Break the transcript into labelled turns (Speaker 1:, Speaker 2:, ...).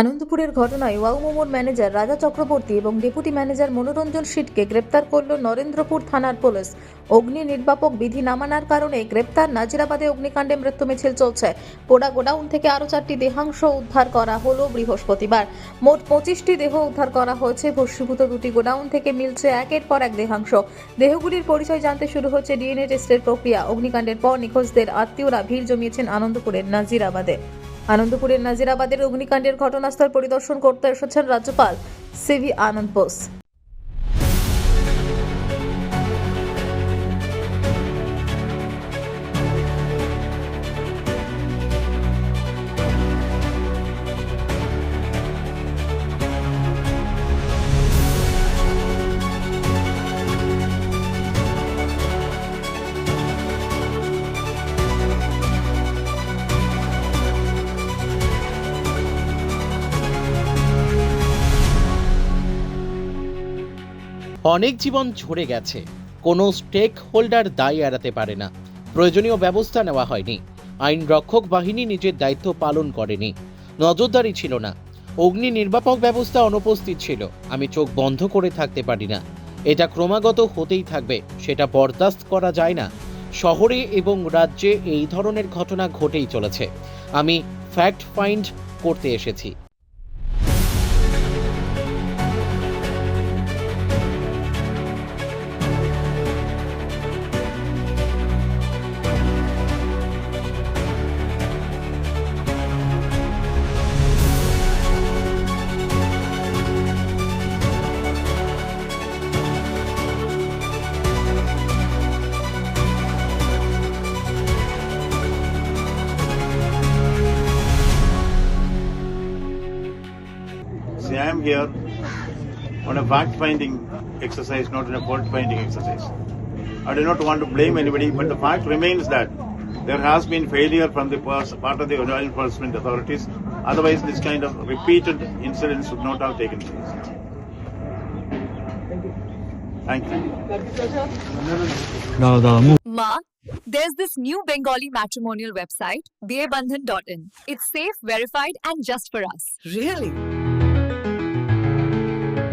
Speaker 1: আনন্দপুরের ঘটনায় ওয়াও মোমোর ম্যানেজার রাজা চক্রবর্তী এবং ডেপুটি ম্যানেজার মনোরঞ্জন সিটকে গ্রেপ্তার করল নরেন্দ্রপুর থানার পুলিশ। অগ্নি নির্বাপক বিধি না মানার কারণে গ্রেপ্তার নাজিরাবাদে অগ্নিকাণ্ডে মৃত্যু মিছিল চলছে। পোড়া গোডাউন থেকে আরও চারটি দেহাংশ উদ্ধার করা হলো বৃহস্পতিবার। মোট পঁচিশটি দেহ উদ্ধার করা হয়েছে। ভস্মীভূত দুটি গোডাউন থেকে মিলছে একের পর এক দেহাংশ। দেহগুলির পরিচয় জানতে শুরু হচ্ছে ডিএনএ টেস্টের প্রক্রিয়া। অগ্নিকাণ্ডের পর নিখোঁজদের আত্মীয়রা ভিড় জমিয়েছেন আনন্দপুরের নাজিরাবাদে। আনন্দপুরের নাজিরাবাদের অগ্নিকাণ্ডের ঘটনাস্থল পরিদর্শন করতে এসেছেন রাজ্যপাল সিভি আনন্দ বোস।
Speaker 2: অনেক জীবন ঝরে গেছে। কোনো স্টেক হোল্ডার দায় এড়াতে পারে না। প্রয়োজনীয় ব্যবস্থা নেওয়া হয়নি। আইন রক্ষক বাহিনী নিজের দায়িত্ব পালন করেনি। নজরদারি ছিল না। অগ্নি নির্বাপক ব্যবস্থা অনুপস্থিত ছিল। আমি চোখ বন্ধ করে থাকতে পারি না। এটা ক্রমাগত হতেই থাকবে। সেটা বরদাস্ত করা যায় না। শহরে এবং রাজ্যে এই ধরনের ঘটনা ঘটেই চলেছে। আমি ফ্যাক্ট ফাইন্ড করতে এসেছি।
Speaker 3: See, I am here on a fact-finding exercise, not on a fault-finding exercise. I do not want to blame anybody, but the fact remains that there has been failure from the part of the law enforcement authorities. Otherwise, this kind of repeated incidents would not have taken place. Thank you. Thank you.
Speaker 4: Ma, there's this new Bengali matrimonial website, BABandhan.in. It's safe, verified, and just for us.
Speaker 5: Really?